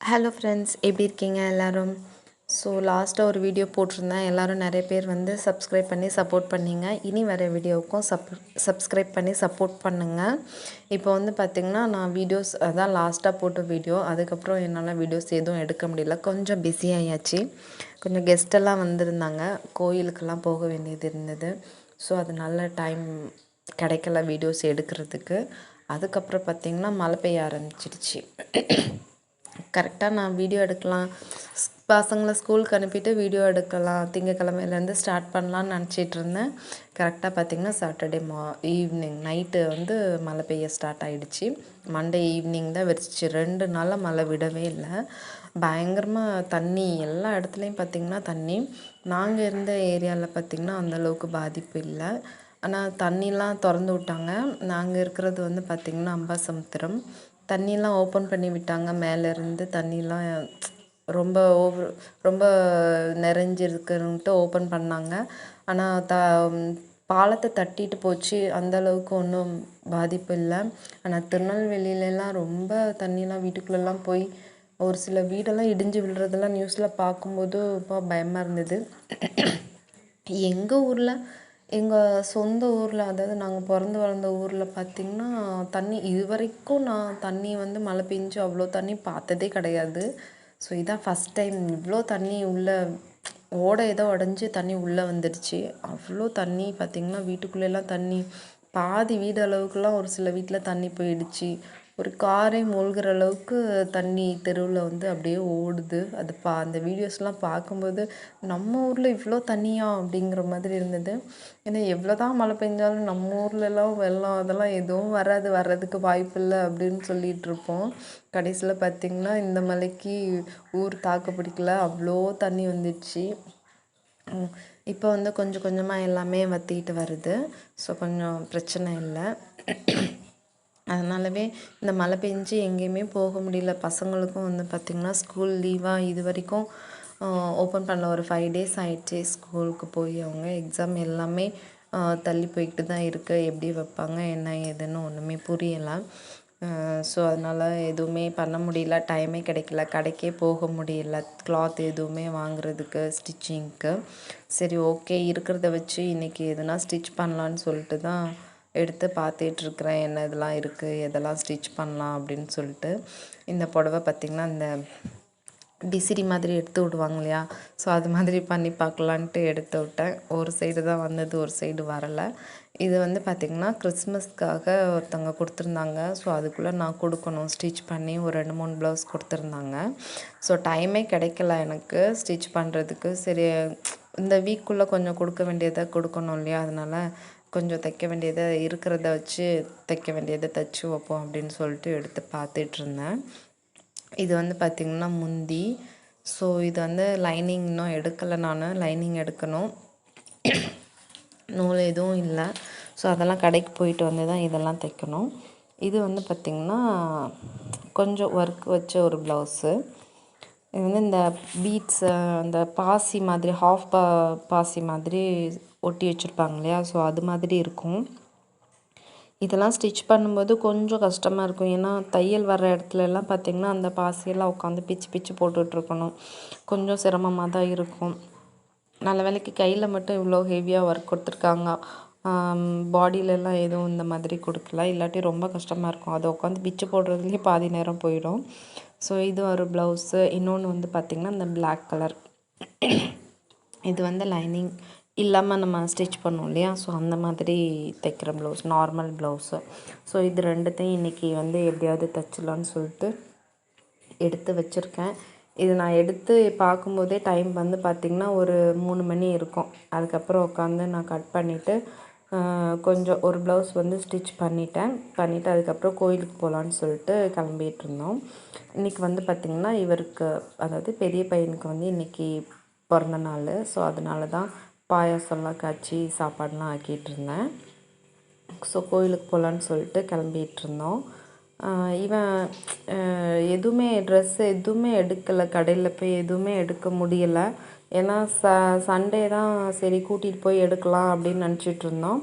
Hello friends எப்படி இருக்கீங்க எல்லோரும்? ஸோ லாஸ்ட்டாக ஒரு வீடியோ போட்டிருந்தேன். எல்லோரும் நிறைய பேர் வந்து சப்ஸ்கிரைப் பண்ணி சப்போர்ட் பண்ணிங்க. இனி வர வீடியோவுக்கும் சப் சப்ஸ்கிரைப் பண்ணி சப்போர்ட் பண்ணுங்கள் இப்போ வந்து பார்த்திங்கன்னா நான் வீடியோஸ் அதான் லாஸ்ட்டாக போட்ட வீடியோ அதுக்கப்புறம் என்னால் வீடியோஸ் எதுவும் எடுக்க முடியல. கொஞ்சம் பிஸி ஆயாச்சு. கொஞ்சம் கெஸ்ட்டெல்லாம் வந்திருந்தாங்க. கோயிலுக்கெல்லாம் போக வேண்டியது இருந்தது. ஸோ அதனால டைம் கிடைக்கல வீடியோஸ் எடுக்கிறதுக்கு. அதுக்கப்புறம் பார்த்திங்கன்னா மழை பெய்ய ஆரம்பிச்சிடுச்சு. கரெக்டாக நான் வீடியோ எடுக்கலாம். பசங்களை ஸ்கூலுக்கு அனுப்பிட்டு வீடியோ எடுக்கலாம். திங்கக்கிழமையிலேருந்து ஸ்டார்ட் பண்ணலான்னு நினச்சிட்டு இருந்தேன். கரெக்டாக பார்த்திங்கன்னா சாட்டர்டே மா ஈவினிங் நைட்டு வந்து மழை பெய்ய ஸ்டார்ட் ஆகிடுச்சு மண்டே ஈவினிங் தான் வெடிச்சிச்சு. ரெண்டு நாளாக மழை விடவே இல்லை. பயங்கரமாக தண்ணி எல்லா இடத்துலையும் பார்த்திங்கன்னா தண்ணி. நாங்கள் இருந்த ஏரியாவில் பார்த்திங்கன்னா அந்தளவுக்கு பாதிப்பு இல்லை. ஆனால் தண்ணிலாம் திறந்து விட்டாங்க. நாங்கள் இருக்கிறது வந்து பார்த்திங்கன்னா அம்பாசமுத்திரம். தண்ணியெலாம் ஓப்பன் பண்ணி விட்டாங்க. மேலேருந்து தண்ணியெலாம் ரொம்ப ஓவர் ரொம்ப நிறைஞ்சிருக்குன்ட்டு ஓப்பன் பண்ணாங்க. ஆனால் த பாலத்தை தட்டிட்டு போச்சு. அந்தளவுக்கு ஒன்றும் பாதிப்பு இல்லை. ஆனால் திருநெல்வேலியிலலாம் ரொம்ப தண்ணியெலாம் வீட்டுக்குள்ளெல்லாம் போய் ஒரு சில வீடெல்லாம் இடிஞ்சு விழுறதெல்லாம் நியூஸில் பார்க்கும்போது ரொம்ப பயமாக இருந்தது. எங்கள் ஊரில் எங்கள் சொந்த ஊரில் அதாவது நாங்கள் பிறந்து வளர்ந்த ஊரில் பார்த்திங்கன்னா தண்ணி இது வரைக்கும் நான் தண்ணி வந்து மழை பெஞ்சு அவ்வளோ தண்ணி பார்த்ததே கிடையாது. ஸோ இதான் ஃபஸ்ட் டைம் இவ்வளோ தண்ணி உள்ளே ஓடை ஏதோ உடஞ்சி தண்ணி உள்ளே வந்துடுச்சு. அவ்வளோ தண்ணி பார்த்திங்கன்னா வீட்டுக்குள்ளெல்லாம் தண்ணி பாதி வீடு அளவுக்குலாம் ஒரு சில வீட்டில் தண்ணி போயிடுச்சு. ஒரு காரே மூழ்கிற அளவுக்கு தண்ணி தெருவில் வந்து அப்படியே ஓடுது. அது பா அந்த வீடியோஸ்லாம் பார்க்கும்போது நம்ம ஊரில் இவ்வளோ தண்ணியா அப்படிங்கிற மாதிரி இருந்தது. ஏன்னா எவ்வளோ தான் மழை பெஞ்சாலும் நம்ம ஊர்லலாம் வெள்ளம் அதெல்லாம் எதுவும் வராது. வர்றதுக்கு வாய்ப்பு இல்லை அப்படின்னு சொல்லிகிட்டு இருப்போம். கடைசியில் பார்த்திங்கன்னா இந்த மலைக்கு ஊர் தாக்கு பிடிக்கல அவ்வளோ தண்ணி வந்துடுச்சு இப்போ வந்து கொஞ்சம் கொஞ்சமாக எல்லாமே வற்றிக்கிட்டு வருது. ஸோ கொஞ்சம் பிரச்சனை இல்லை. அதனாலவே இந்த மழை பெஞ்சு எங்கேயுமே போக முடியல. பசங்களுக்கும் வந்து பார்த்திங்கன்னா ஸ்கூல் லீவாக இது வரைக்கும் ஓப்பன் பண்ணல ஒரு ஃபைவ் டேஸ் ஆயிடுச்சு. ஸ்கூலுக்கு போய் அவங்க எக்ஸாம் எல்லாமே தள்ளி போய்கிட்டு தான் இருக்குது எப்படி வைப்பாங்க என்ன ஏதுன்னு ஒன்றுமே புரியலை. ஸோ அதனால் எதுவுமே பண்ண முடியல. டைமே கிடைக்கல. கடைக்கே போக முடியல. கிளாத் எதுவுமே வாங்குறதுக்கு ஸ்டிச்சிங்க்கு சரி ஓகே இருக்கிறத வச்சு இன்றைக்கி எதுனா ஸ்டிச் பண்ணலான்னு சொல்லிட்டு தான் எடுத்து பார்த்துட்ருக்குறேன். என்ன இதெல்லாம் இருக்குது எதெல்லாம் ஸ்டிச் பண்ணலாம்? அப்படின்னு சொல்லிட்டு இந்த புடவ பார்த்திங்கன்னா இந்த டிசிரி மாதிரி எடுத்து விடுவாங்க இல்லையா? ஸோ அது மாதிரி பண்ணி பார்க்கலான்ட்டு எடுத்து விட்டேன். ஒரு சைடு தான் வந்தது ஒரு சைடு வரலை. இது வந்து பார்த்திங்கன்னா கிறிஸ்மஸ்க்காக ஒருத்தவங்க கொடுத்துருந்தாங்க. ஸோ அதுக்குள்ளே நான் கொடுக்கணும். ஸ்டிச் பண்ணி ஒரு ரெண்டு மூணு ப்ளவுஸ் கொடுத்துருந்தாங்க. ஸோ டைமே கிடைக்கல எனக்கு ஸ்டிச் பண்ணுறதுக்கு சரி இந்த வீக்குள்ளே கொஞ்சம் கொடுக்க வேண்டியதை கொடுக்கணும் இல்லையா? அதனால் கொஞ்சம் தைக்க வேண்டியதை இருக்கிறத வச்சு தைக்க வேண்டியதை தைச்சி வைப்போம் அப்படின்னு சொல்லிட்டு எடுத்து பார்த்துட்டு இருந்தேன் இது வந்து பார்த்திங்கன்னா முந்தி. ஸோ இது வந்து லைனிங் இன்னும் எடுக்கலை நான். லைனிங் எடுக்கணும். நூல் எதுவும் இல்லை. ஸோ அதெல்லாம் கடைக்கு போயிட்டு வந்து தான் இதெல்லாம் தைக்கணும். இது வந்து பார்த்திங்கன்னா கொஞ்சம் ஒர்க் வச்ச ஒரு ப்ளவுஸு இது வந்து இந்த பீட்ஸு அந்த பாசி மாதிரி ஹாஃப் பா பாசி மாதிரி ஒட்டி வச்சுருப்பாங்க இல்லையா? ஸோ அது மாதிரி இருக்கும். இதெல்லாம் ஸ்டிச் பண்ணும்போது கொஞ்சம் கஷ்டமாக இருக்கும். ஏன்னா தையல் வர்ற இடத்துல எல்லாம் பார்த்திங்கன்னா அந்த பாசியெல்லாம் உட்காந்து பிச்சு பிச்சு போட்டுட்ருக்கணும் கொஞ்சம் சிரமமாக தான் இருக்கும். நல்ல வேலைக்கு கையில் மட்டும் இவ்வளோ ஹெவியாக ஒர்க் கொடுத்துருக்காங்க. பாடியிலலாம் எதுவும் இந்த மாதிரி கொடுக்கல. இல்லாட்டி ரொம்ப கஷ்டமாக இருக்கும். அதை உட்காந்து பிச்சு போடுறதுலேயே பாதி நேரம் போயிடும். ஸோ இது ஒரு ப்ளவுஸு இன்னொன்று வந்து பார்த்திங்கன்னா இந்த பிளாக் கலர் இது வந்து லைனிங் இல்லாமல் நம்ம ஸ்டிச் பண்ணோம் இல்லையா? ஸோ அந்த மாதிரி தைக்கிற ப்ளவுஸ் நார்மல் ப்ளவுஸு ஸோ இது ரெண்டுத்தையும் இன்றைக்கி வந்து எப்படியாவது தைச்சிடலான்னு சொல்லிட்டு எடுத்து வச்சுருக்கேன். இது நான் எடுத்து பார்க்கும்போதே டைம் வந்து பார்த்திங்கன்னா ஒரு மூணு மணி இருக்கும். அதுக்கப்புறம் உட்காந்து நான் கட் பண்ணிவிட்டு கொஞ்சம் ஒரு ப்ளவுஸ் வந்து ஸ்டிச் பண்ணிட்டேன். பண்ணிவிட்டு அதுக்கப்புறம் கோயிலுக்கு போகலான்னு சொல்லிட்டு கிளம்பிட்டு இருந்தோம் இன்றைக்கி வந்து பார்த்திங்கன்னா இவருக்கு அதாவது பெரிய பையனுக்கு வந்து இன்றைக்கி பிறந்த நாள். ஸோ அதனால தான் பாயாசம்லாம் காய்ச்சி சாப்பாடெலாம் ஆக்கிட்டு இருந்தேன் ஸோ கோயிலுக்கு போகலான்னு சொல்லிட்டு கிளம்பிட்டு இருந்தோம் இவன் எதுவுமே ட்ரெஸ்ஸு எதுவுமே எடுக்கலை கடையில் போய் எதுவுமே எடுக்க முடியலை. ஏன்னா ச சண்டே தான் சரி கூட்டிகிட்டு போய் எடுக்கலாம் அப்படின்னு நினச்சிட்டு இருந்தோம்.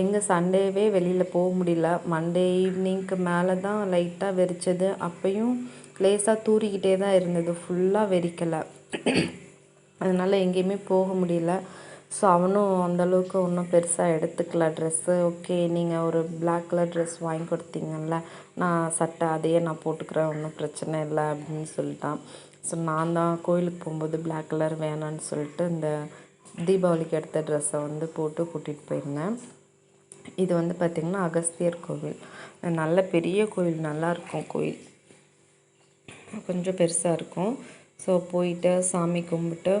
எங்கே சண்டேவே வெளியில் போக முடியல. மண்டே ஈவினிங்க்கு மேலே தான் லைட்டாக வெறிச்சது. அப்பையும் லேசாக தூறிக்கிட்டே தான் இருந்தது. ஃபுல்லாக வெறிக்கலை. அதனால் எங்கேயுமே போக முடியல. ஸோ அவனும் அந்தளவுக்கு ஒன்றும் பெருசாக எடுத்துக்கல. ட்ரெஸ்ஸு ஓகே நீங்கள் ஒரு பிளாக் கலர் ட்ரெஸ் வாங்கி கொடுத்தீங்கல்ல நான் சட்டை அதையே நான் போட்டுக்கிறேன் ஒன்றும் பிரச்சனை இல்லை அப்படின்னு சொல்லிட்டான். ஸோ நான் தான் கோயிலுக்கு போகும்போது பிளாக் கலர் வேணான்னு சொல்லிட்டு இந்த தீபாவளிக்கு எடுத்த ட்ரெஸ்ஸை வந்து போட்டு கூட்டிகிட்டு போயிருந்தேன். இது வந்து பார்த்திங்கன்னா அகஸ்தியர் கோவில். நல்ல பெரிய கோவில் நல்லாயிருக்கும் கோயில். கொஞ்சம் பெருசாக இருக்கும். ஸோ போயிட்டு சாமி கும்பிட்டு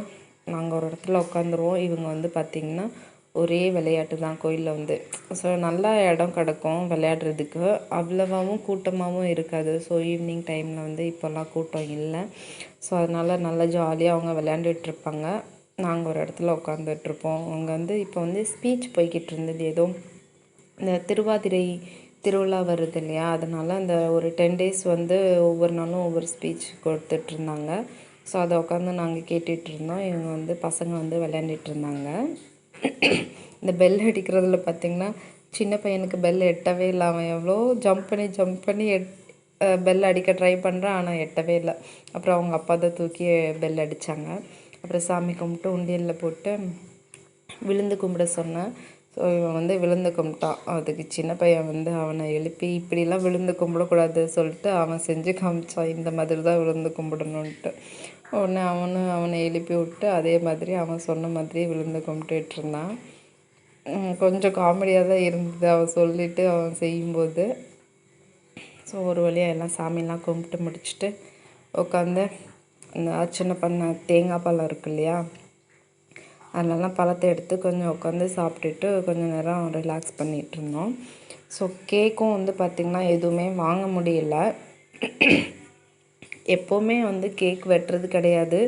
நாங்கள் ஒரு இடத்துல உட்காந்துருவோம் இவங்க வந்து பார்த்திங்கன்னா ஒரே விளையாட்டு தான் கோயிலில் வந்து. ஸோ நல்லா இடம் கிடக்கும் விளையாடுறதுக்கு. அவ்வளவாகவும் கூட்டமாகவும் இருக்காது. ஸோ ஈவினிங் டைமில் வந்து இப்போல்லாம் கூட்டம் இல்லை. ஸோ அதனால் நல்லா ஜாலியாக அவங்க விளையாண்டுட்ருப்பாங்க நாங்கள் ஒரு இடத்துல உட்காந்துட்ருப்போம் அவங்க வந்து இப்போ வந்து ஸ்பீச் போய்கிட்டு இருந்தது. ஏதோ இந்த திருவாதிரை திருவிழா வருது இல்லையா? அதனால் அந்த ஒரு டென் டேஸ் வந்து ஒவ்வொரு நாளும் ஒவ்வொரு ஸ்பீச் கொடுத்துட்ருந்தாங்க ஸோ அதை உட்காந்து நாங்கள் கேட்டுட்ருந்தோம் இவங்க வந்து பசங்க வந்து விளையாண்டுட்டு இருந்தாங்க. இந்த பெல் அடிக்கிறதுல பார்த்திங்கன்னா சின்ன பையனுக்கு பெல் எட்டவே இல்லை. அவன் எவ்வளோ ஜம்ப் பண்ணி ஜம்ப் பண்ணி எட் பெல் அடிக்க ட்ரை பண்ணுறான் ஆனால் எட்டவே இல்லை. அப்புறம் அவங்க அப்பா தான் தூக்கி பெல் அடித்தாங்க அப்புறம் சாமி கும்பிட்டு உண்டியலில் போட்டு விழுந்து கும்பிட சொன்னேன் ஸோ இவன் வந்து விழுந்து கும்பிட்டான். அதுக்கு சின்ன பையன் வந்து அவனை எழுப்பி இப்படிலாம் விழுந்து கும்பிடக்கூடாது சொல்லிட்டு அவன் செஞ்சு காமிச்சான். இந்த மாதிரி தான் விழுந்து கும்பிடணுன்ட்டு உடனே அவனும் அவனை எழுப்பி விட்டு அதே மாதிரி அவன் சொன்ன மாதிரியே விழுந்து கும்பிட்டுட்டு இருந்தான். கொஞ்சம் காமெடியாக தான் இருந்தது. அவன் சொல்லிவிட்டு அவன் செய்யும்போது ஸோ ஒரு வழியாக எல்லாம் சாமியெல்லாம் கும்பிட்டு முடிச்சுட்டு உட்காந்து அந்த அர்ச்சனை பண்ண தேங்காய் பழம் இருக்கு இல்லையா? அதனால பழத்தை எடுத்து கொஞ்சம் உட்காந்து சாப்பிட்டுட்டு கொஞ்சம் நேரம் ரிலாக்ஸ் பண்ணிகிட்டு இருந்தோம். ஸோ கேக்கும் வந்து பார்த்திங்கன்னா எதுவுமே வாங்க முடியல. எப்போவுமே வந்து கேக் வெட்டுறது கிடையாது.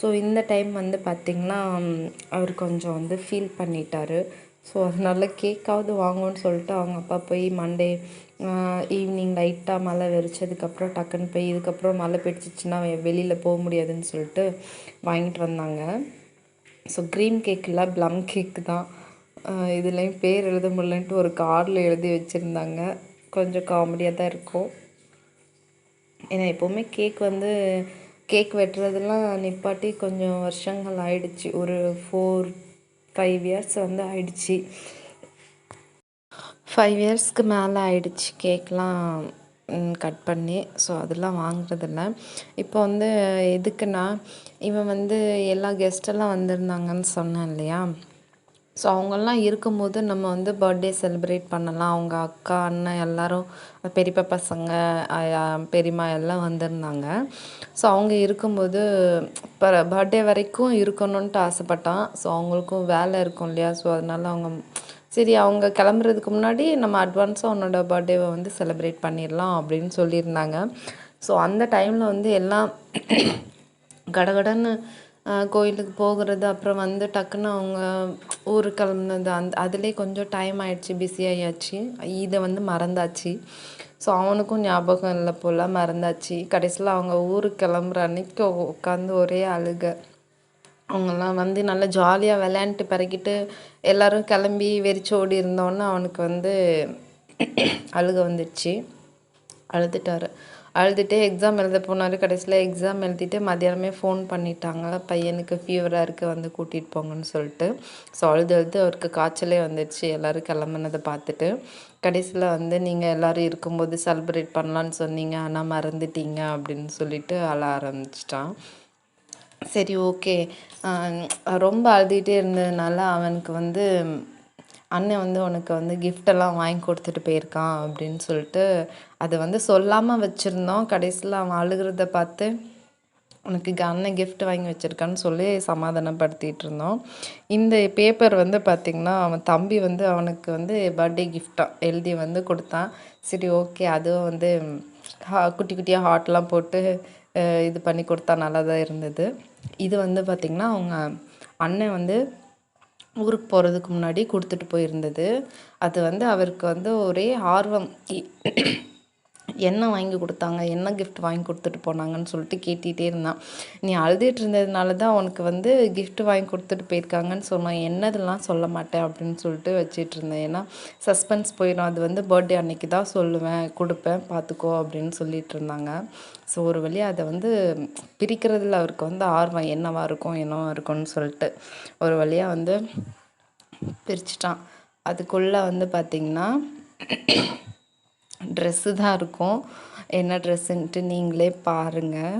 ஸோ இந்த டைம் வந்து பார்த்திங்கன்னா அவர் கொஞ்சம் வந்து ஃபீல் பண்ணிட்டார். ஸோ அதனால கேக்காவது வாங்குவோன்னு சொல்லிட்டு அவங்க அப்பா போய் மண்டே ஈவினிங் லைட்டாக மழை வெறிச்சதுக்கப்புறம் டக்குன்னு போய் இதுக்கப்புறம் மழை பிடிச்சிச்சின்னா வெளியில் போக முடியாதுன்னு சொல்லிட்டு வாங்கிட்டு வந்தாங்க. ஸோ க்ரீம் கேக் இல்லை ப்ளம் கேக்கு தான். இதுலேயும் பேர் எழுத முடியலன்ட்டு ஒரு கார்டில் எழுதி வச்சுருந்தாங்க. கொஞ்சம் காமெடியாக தான் இருக்கும். ஏன்னா எப்போவுமே கேக் வந்து கேக் வெட்டுறதெல்லாம் நிப்பாட்டி கொஞ்சம் வருஷங்கள் ஆயிடுச்சு. ஒரு ஃபோர் ஃபைவ் இயர்ஸ் வந்து ஆயிடுச்சு. ஃபைவ் இயர்ஸ்க்கு மேலே ஆயிடுச்சு கேக்லாம் கட் பண்ணி. ஸோ அதெல்லாம் வாங்குறதில்ல. இப்போ வந்து எதுக்குன்னா இவன் வந்து எல்லா கெஸ்ட்டெல்லாம் வந்திருந்தாங்கன்னு சொன்னேன் இல்லையா? ஸோ அவங்கெல்லாம் இருக்கும்போது நம்ம வந்து பர்த்டே செலிப்ரேட் பண்ணலாம். அவங்க அக்கா அண்ணன் எல்லோரும் பெரியப்பா பசங்க பெரியம்மா எல்லாம் வந்திருந்தாங்க. ஸோ அவங்க இருக்கும்போது இப்போ பர்த்டே வரைக்கும் இருக்கணுன்ட்டு ஆசைப்பட்டான். ஸோ அவங்களுக்கும் வேலை இருக்கும் இல்லையா? ஸோ அதனால் அவங்க சரி அவங்க கிளம்புறதுக்கு முன்னாடி நம்ம அட்வான்ஸாக உன்னோட பர்த்டேவை வந்து செலிப்ரேட் பண்ணிடலாம் அப்படின்னு சொல்லியிருந்தாங்க. ஸோ அந்த டைமில் வந்து எல்லாம் கடகடன்னு கோயிலுக்கு போகிறது அப்புறம் வந்து டக்குன்னு அவங்க ஊருக்கு கிளம்புனது அந்த அதிலே கொஞ்சம் டைம் ஆயிடுச்சு பிஸி ஆயாச்சு. இதை வந்து மறந்தாச்சு. ஸோ அவனுக்கும் ஞாபகம் இல்லை போல் மறந்தாச்சு. கடைசியில் அவங்க ஊருக்கு கிளம்புற அன்னைக்கு உட்காந்து ஒரே அழுக. அவங்கெல்லாம் வந்து நல்லா ஜாலியாக விளையாண்டுட்டு பிறக்கிட்டு எல்லோரும் கிளம்பி வெறிச்சோடி இருந்தோன்னே அவனுக்கு வந்து அழுக வந்துடுச்சு. அழுதுட்டார். அழுதுகிட்டே எக்ஸாம் எழுத போனார். கடைசியில் எக்ஸாம் எழுதிட்டு மதியானமே ஃபோன் பண்ணிட்டாங்க. பையனுக்கு ஃபீவராக இருக்குது வந்து கூட்டிகிட்டு போங்கன்னு சொல்லிட்டு. ஸோ அழுது அழுது அவருக்கு காய்ச்சலே வந்துடுச்சு. எல்லோரும் கிளம்புனதை பார்த்துட்டு. கடைசியில் வந்து நீங்கள் எல்லோரும் இருக்கும்போது செலிப்ரேட் பண்ணலான்னு சொன்னீங்க. ஆனால் மறந்துட்டீங்க அப்படின்னு சொல்லிட்டு அழ ஆரம்பிச்சிட்டான். சரி ஓகே ரொம்ப அழுதுகிட்டே இருந்ததுனால அவனுக்கு வந்து அண்ணன் வந்து உனக்கு வந்து கிஃப்டெல்லாம் வாங்கி கொடுத்துட்டு போயிருக்கான் அப்படின்னு சொல்லிட்டு அதை வந்து சொல்லாமல் வச்சுருந்தோம். கடைசியில் அவன் அழுகிறத பார்த்து உனக்கு அண்ணன் கிஃப்ட் வாங்கி வச்சுருக்கான்னு சொல்லி சமாதானப்படுத்திகிட்டு இருந்தோம். இந்த பேப்பர் வந்து பார்த்திங்கன்னா அவன் தம்பி வந்து அவனுக்கு வந்து பர்த்டே கிஃப்டாக எழுதி வந்து கொடுத்தான். சரி ஓகே அதுவும் வந்து குட்டி குட்டியாக ஹார்ட்லாம் போட்டு இது பண்ணி கொடுத்தா நல்லா தான் இருந்தது. இது வந்து பார்த்திங்கன்னா அவங்க அண்ணன் வந்து ஊருக்கு போகிறதுக்கு முன்னாடி கொடுத்துட்டு போயிருந்தது. அது வந்து அவருக்கு வந்து ஒரே ஆர்வம். என்ன வாங்கி கொடுத்தாங்க என்ன கிஃப்ட் வாங்கி கொடுத்துட்டு போனாங்கன்னு சொல்லிட்டு கேட்டுகிட்டே இருந்தான். நீ அழுதுட்டு இருந்ததுனால தான் உனக்கு வந்து கிஃப்ட் வாங்கி கொடுத்துட்டு போயிருக்காங்கன்னு சொன்னான். என்னதெல்லாம் சொல்ல மாட்டேன் அப்படின்னு சொல்லிட்டு வச்சிட்டு இருந்தேன். ஏன்னா சஸ்பென்ஸ் போயிடும். அது வந்து பர்த்டே அன்னைக்கு தான் சொல்லுவேன் கொடுப்பேன் பார்த்துக்கோ அப்படின்னு சொல்லிட்டு இருந்தாங்க. ஸோ ஒரு வழியாக அதை வந்து பிரிக்கிறதுல அவருக்கு வந்து ஆர்வம் என்னவா இருக்கும் என்னவா இருக்கும்னு சொல்லிட்டு ஒரு வழியாக வந்து பிரிச்சுட்டான். அதுக்குள்ளே வந்து பார்த்திங்கன்னா ட்ரெஸ்ஸு தான் இருக்கும். என்ன ட்ரெஸ்ஸுன்ட்டு நீங்களே பாருங்கள்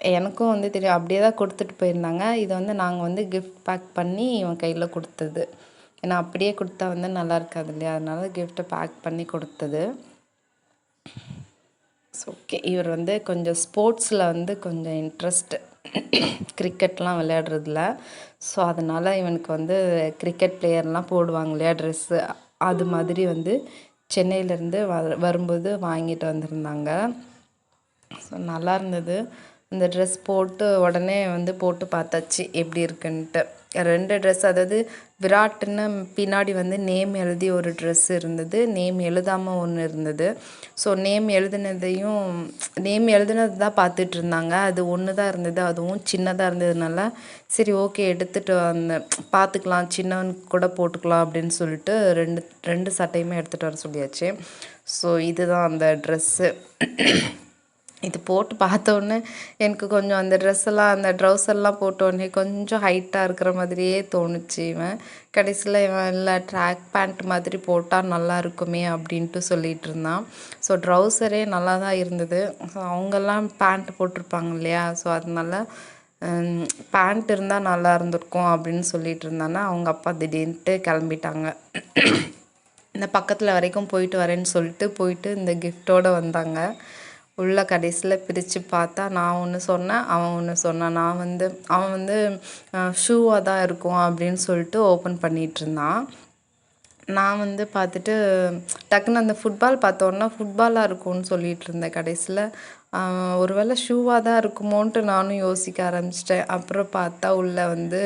எனக்கும் வந்து தெரியும் அப்படியே தான் கொடுத்துட்டு போயிருந்தாங்க. இதை வந்து நாங்கள் வந்து கிஃப்ட் பேக் பண்ணி இவன் கையில் கொடுத்தது. ஏன்னா அப்படியே கொடுத்தா வந்து நல்லா இருக்காது இல்லையா? அதனால கிஃப்ட்டை பேக் பண்ணி கொடுத்தது. ஸோ ஓகே இவர் வந்து கொஞ்சம் ஸ்போர்ட்ஸில் வந்து கொஞ்சம் இன்ட்ரெஸ்ட்டு கிரிக்கெட்லாம் விளையாடுறதுல. ஸோ அதனால் இவனுக்கு வந்து கிரிக்கெட் பிளேயர்லாம் போடுவாங்க இல்லையா? ட்ரெஸ்ஸு அது மாதிரி வந்து சென்னையிலேருந்து வ வரும்போது வாங்கிட்டு வந்திருந்தாங்க. ஸோ நல்லா இருந்தது. இந்த ட்ரெஸ் போட்டு உடனே வந்து போட்டு பார்த்தாச்சு எப்படி இருக்குன்ட்டு. ரெண்டு ட்ரெஸ் அதாவது விராட்டுன்னு பின்னாடி வந்து நேம் எழுதி ஒரு ட்ரெஸ் இருந்தது. நேம் எழுதாமல் ஒன்று இருந்தது. ஸோ நேம் எழுதுனதையும் நேம் எழுதுனது தான் பார்த்துட்டு இருந்தாங்க அது ஒன்று தான் இருந்தது அதுவும் சின்னதாக இருந்ததுனால சரி ஓகே எடுத்துகிட்டு வந்த பார்த்துக்கலாம் சின்னவன் கூட போட்டுக்கலாம் அப்படின்னு சொல்லிட்டு ரெண்டு ரெண்டு சட்டையுமே எடுத்துகிட்டு வர சொல்லியாச்சு. ஸோ இதுதான் அந்த ட்ரெஸ்ஸு இது போட்டு பார்த்தோன்னே எனக்கு கொஞ்சம் அந்த ட்ரெஸ்ஸெல்லாம் அந்த ட்ரௌசர்லாம் போட்டோடனே கொஞ்சம் ஹைட்டாக இருக்கிற மாதிரியே தோணுச்சு இவன். கடைசியில் இவன் இல்லை ட்ராக் பேண்ட் மாதிரி போட்டால் நல்லா இருக்குமே அப்படின்ட்டு சொல்லிகிட்டு இருந்தான். ஸோ ட்ரௌசரே நல்லா தான் இருந்தது. ஸோ அவங்கெல்லாம் பேண்ட் போட்டிருப்பாங்க இல்லையா? ஸோ அதனால பேண்ட் இருந்தால் நல்லா இருந்திருக்கும் அப்படின்னு சொல்லிட்டு இருந்தானா அவங்க அப்பா திடீர்னுட்டு கிளம்பிட்டாங்க. இந்த பக்கத்தில் வரைக்கும் போயிட்டு வரேன்னு சொல்லிட்டு போயிட்டு இந்த கிஃப்டோடு வந்தாங்க. உள்ள கடைசியில் பிரித்து பார்த்தா நான் ஒன்று சொன்னேன் அவன் ஒன்று சொன்னான். நான் வந்து அவன் வந்து ஷூவாக தான் இருக்கும் அப்படின்னு சொல்லிட்டு ஓப்பன் பண்ணிகிட்ருந்தான் நான் வந்து பார்த்துட்டு டக்குன்னு அந்த ஃபுட்பால் பார்த்தோன்னா ஃபுட்பாலாக இருக்கும்னு சொல்லிகிட்டு இருந்தேன் கடைசியில் ஒரு வேளை ஷூவாக தான் இருக்குமோன்ட்டு நானும் யோசிக்க ஆரம்பிச்சிட்டேன். அப்புறம் பார்த்தா உள்ளே வந்து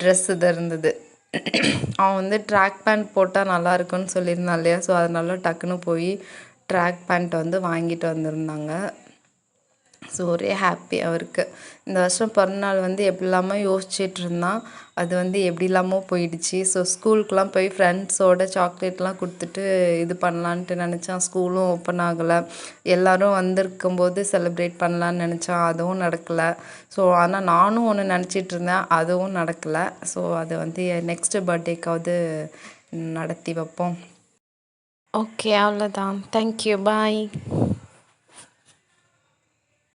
ட்ரெஸ் இது இருந்தது. அவன் வந்து ட்ராக் பேண்ட் போட்டால் நல்லா இருக்குன்னு சொல்லியிருந்தான் இல்லையா? ஸோ அதனால டக்குன்னு போய் ட்ராக் பேண்ட் வந்து வாங்கிட்டு வந்திருந்தாங்க. ஸோ ஒரே ஹாப்பி அவருக்கு. இந்த வருஷம் பிறந்தநாள் வந்து எப்படி இல்லாமல் யோசிச்சுட்டு இருந்தான் அது வந்து எப்படி இல்லாமல் போயிடுச்சு. ஸோ ஸ்கூலுக்குலாம் போய் ஃப்ரெண்ட்ஸோட சாக்லேட்லாம் கொடுத்துட்டு இது பண்ணலான்ட்டு நினச்சான். ஸ்கூலும் ஓப்பன் ஆகலை. எல்லோரும் வந்திருக்கும்போது செலிப்ரேட் பண்ணலான்னு நினச்சான். அதுவும் நடக்கலை. ஸோ ஆனால் நானும் ஒன்று நினச்சிட்டு இருந்தேன் அதுவும் நடக்கலை. ஸோ அது வந்து நெக்ஸ்ட்டு பர்த்டேக்காவது நடத்தி வைப்போம். ஓகே அவ்வளோதான் தேங்க்யூ பாய்